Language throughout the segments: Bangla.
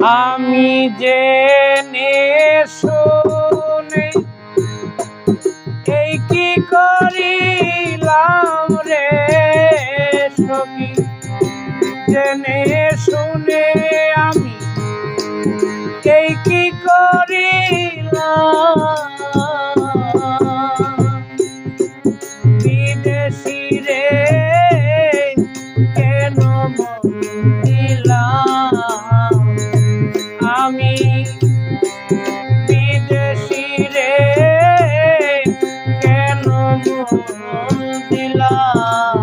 আমি যে এই কি করিলাম রে সখী? জেনে শুনে আমি এই কি করিলাম বিদেশি রে কেন মন দিলাম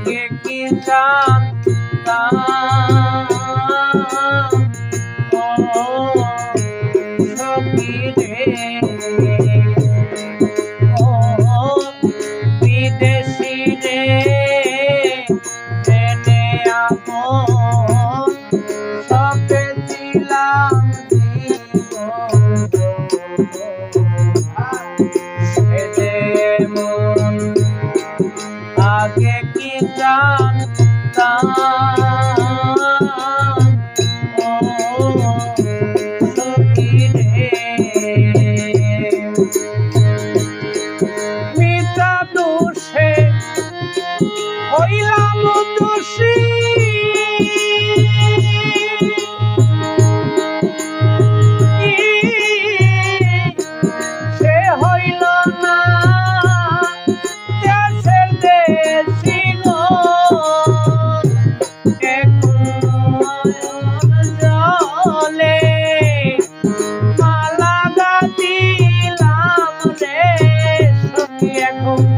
আগে কি জানতাম ও সখী রে என்றான் Oh.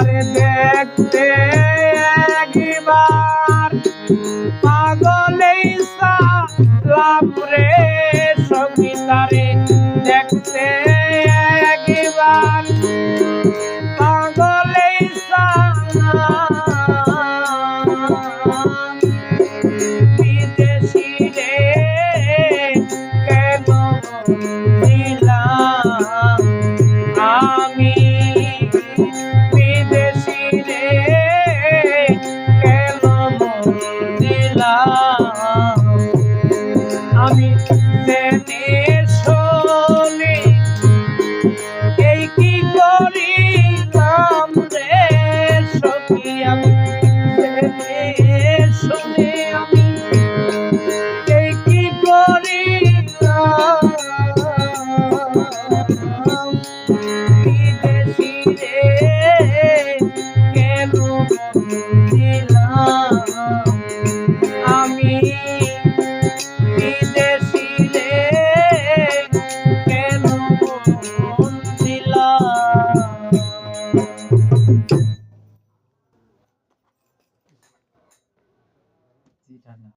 তারে দেখতে একবার। পাগলেই সালাম রে সঙ্গীতারে দেখতে